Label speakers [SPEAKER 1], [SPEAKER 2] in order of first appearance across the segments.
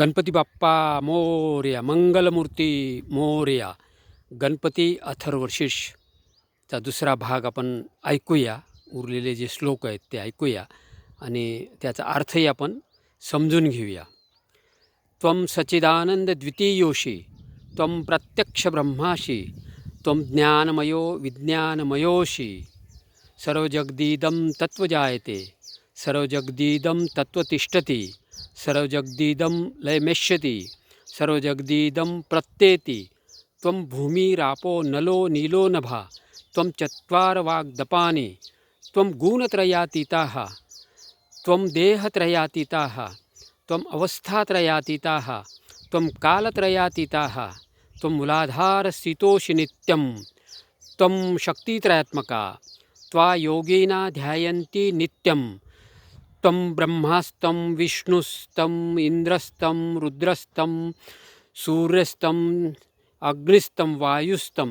[SPEAKER 1] गणपती बाप्पा मोर्या मंगलमूर्ती मोर्या. गणपती अथर्वशिषचा दुसरा भाग आपण ऐकूया. उरलेले जे श्लोक आहेत ते ऐकूया. आणि त्याचा अर्थही आपण समजून घेऊया. त्वं सच्चिदानंद द्वितीयोशी त्वं प्रत्यक्ष ब्रह्माशी त्वं ज्ञानमयो विज्ञानमयोशी सर्वजगदीदं तत्त्वजायते. सर्वजगदीदम तत्त्वतिष्ठति सर्वजगदीदम लयमेष्यति सर्वजगदीदम प्रत्येति त्वं भूमिरापो नलो नीलो नभा त्वं चत्वार वाग्दपानि त्वं गुणत्रयातीताः त्वं देहत्रयातीताः त्वम् अवस्थात्रयातीताः त्वं कालत्रयातीताः त्वं मूलाधारस्थितोषि नित्यं त्वं शक्तित्रयात्मका त्वा योगिना ध्यायन्ति नित्यं તમ બ્રહ્માસ્તમ વિષ્ણુસ્તમ ઇન્દ્રસ્તમ રુદ્રસ્તમ સૂર્યસ્તમ અગ્નિસ્તમ વાયુસ્તમ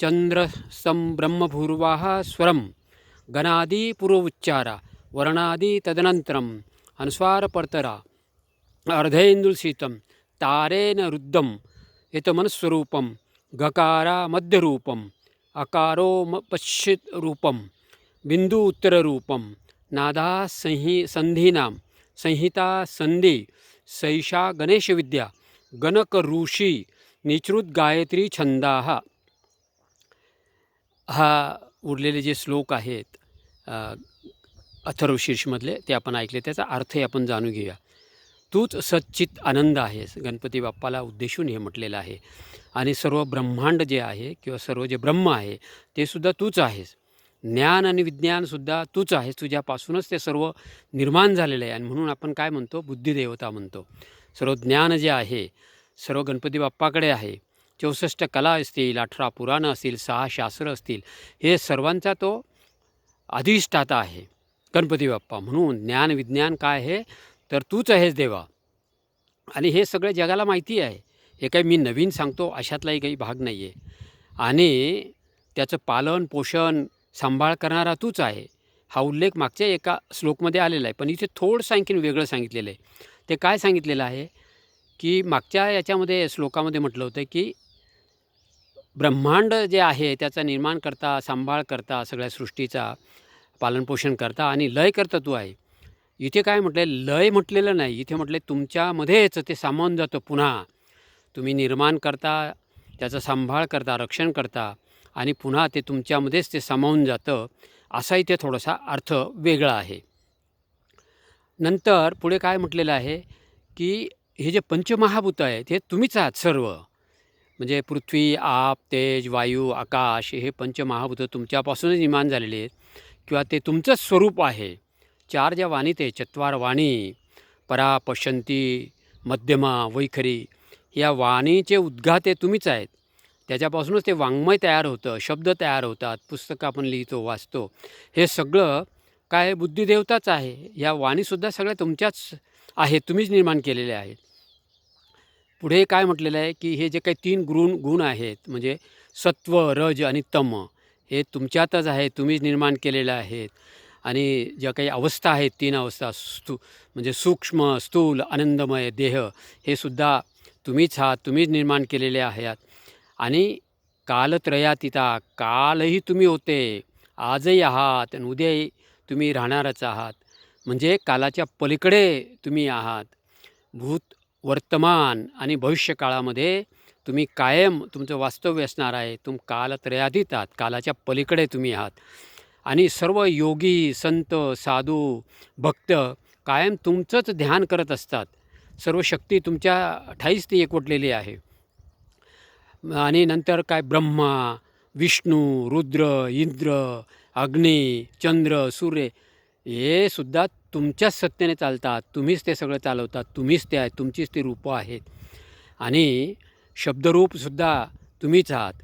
[SPEAKER 1] ચંદ્રસ્તમ બ્રહ્મભૂર્વાહ સ્વરમ ગણાદિ પૂર્વોચ્ચારા વર્ણાદિ તદનંતરમ અનુસ્વારપર્તરા અર્ધેન્દુલસિતમ તારેન રુદ્ધમ હિતમનસ્વરૂપમ ગકારા મધ્યરૂપમ અકારો પશ્ચિત રૂપમ બિંદુ ઉત્તરરૂપમ नादा संहि संधीनाम संहिता संधी सैषा गणेशविद्या गणक ऋषी निचृत गायत्री छंदा हा उरलेले जे श्लोक आहेत अथर्वशीर्षमधले ते आपण ऐकले. त्याचा अर्थही आपण जाणून घेऊया. तूच सच्चित आनंद आहेस गणपती बाप्पाला उद्देशून हे म्हटलेलं आहे. आणि सर्व ब्रह्मांड जे आहे किंवा सर्व जे ब्रह्म आहे ते सुद्धा तूच आहेस. ज्ञान आणि विज्ञानसुद्धा तूच आहेस. तुझ्यापासूनच ते सर्व निर्माण झालेलं आहे. आणि म्हणून आपण काय म्हणतो? बुद्धिदेवता म्हणतो. सर्व ज्ञान जे आहे सर्व गणपती बाप्पाकडे आहे. चौसष्ट कला असतील अठरा पुराणं असतील सहा शास्त्र असतील हे सर्वांचा तो अधिष्ठाता आहे. गणपती बाप्पा म्हणून ज्ञान विज्ञान काय आहे? तर तूच आहेस देवा. आणि हे सगळं जगाला माहिती आहे. हे काही मी नवीन सांगतो अशातलाही काही भाग नाही आहे आणि त्याचं पालन पोषण सांभाळ करणारा तूच आहे. हा उल्लेख मागच्या एका श्लोकमध्ये आलेला आहे. पण इथे थोडंसं आणखीन वेगळं सांगितलेलं आहे. ते काय सांगितलेलं आहे? की मागच्या याच्यामध्ये श्लोकामध्ये म्हटलं होतं की ब्रह्मांड जे आहे त्याचा निर्माण करता सांभाळ करता सगळ्या सृष्टीचा पालनपोषण करता आणि लय करता तू आहे. इथे काय म्हटलं लय म्हटलेलं नाही. इथे म्हटलं तुमच्यामध्येच ते सामावून जातं पुन्हा. तुम्ही निर्माण करता त्याचा सांभाळ करता रक्षण करता. आणि पुन्हा ते तुमच्यामध्येच ते सामावून जातं असा इथे थोडासा अर्थ वेगळा आहे. नंतर पुढे काय म्हटलेलं आहे की हे जे पंचमहाभूत आहेत हे तुम्हीच आहात सर्व. म्हणजे पृथ्वी आप तेज वायू आकाश हे पंचमहाभूत तुमच्यापासूनच निर्माण झालेले आहेत किंवा ते तुमचंच स्वरूप आहे. चार ज्या वाणी ते चत्वार वाणी परा पशंती मध्यमा वैखरी या वाणीचे उद्घाते तुम्हीच आहेत. त्याच्यापासूनच ते वाङ्मय तयार होतं शब्द तयार होतात पुस्तकं आपण लिहितो वाचतो. हे सगळं काय बुद्धिदेवताच आहे. या वाणीसुद्धा सगळ्या तुमच्याच आहेत. तुम्हीच निर्माण केलेल्या आहेत. पुढे काय म्हटलेलं आहे की हे जे काही तीन गुण गुण आहेत म्हणजे सत्व रज आणि तम हे तुमच्यातच आहे. तुम्हीच निर्माण केलेले आहेत. आणि ज्या काही अवस्था आहेत तीन अवस्था स्तू म्हणजे सूक्ष्म स्थूल आनंदमय देह हे सुद्धा तुम्हीच आहात तुम्हीच निर्माण केलेले आहात. आणि कालत्रयातीता कालही तुम्ही होते. आजही आहात आणि उद्याही तुम्ही राहणारच आहात. म्हणजे कालाच्या पलीकडे तुम्ही आहात. भूत वर्तमान आणि भविष्यकाळामध्ये तुम्ही कायम तुमचं वास्तव्य असणार आहे. तुम कालत्रयातीत आहात कालाच्या पलीकडे तुम्ही आहात. आणि सर्व योगी संत साधू भक्त कायम तुमचंच ध्यान करत असतात. सर्व शक्ती तुमच्या ठाईच ती एकवटलेली आहे. आणि नंतर काय ब्रह्मा विष्णू रुद्र इंद्र अग्नी चंद्र सूर्य हे सुद्धा तुमच्याच सत्तेने चालतात. तुम्हीच ते सगळं चालवतात. तुम्हीच ते आहे तुमचीच ती रूपं आहेत. आणि शब्दरूपसुद्धा तुम्हीच आहात.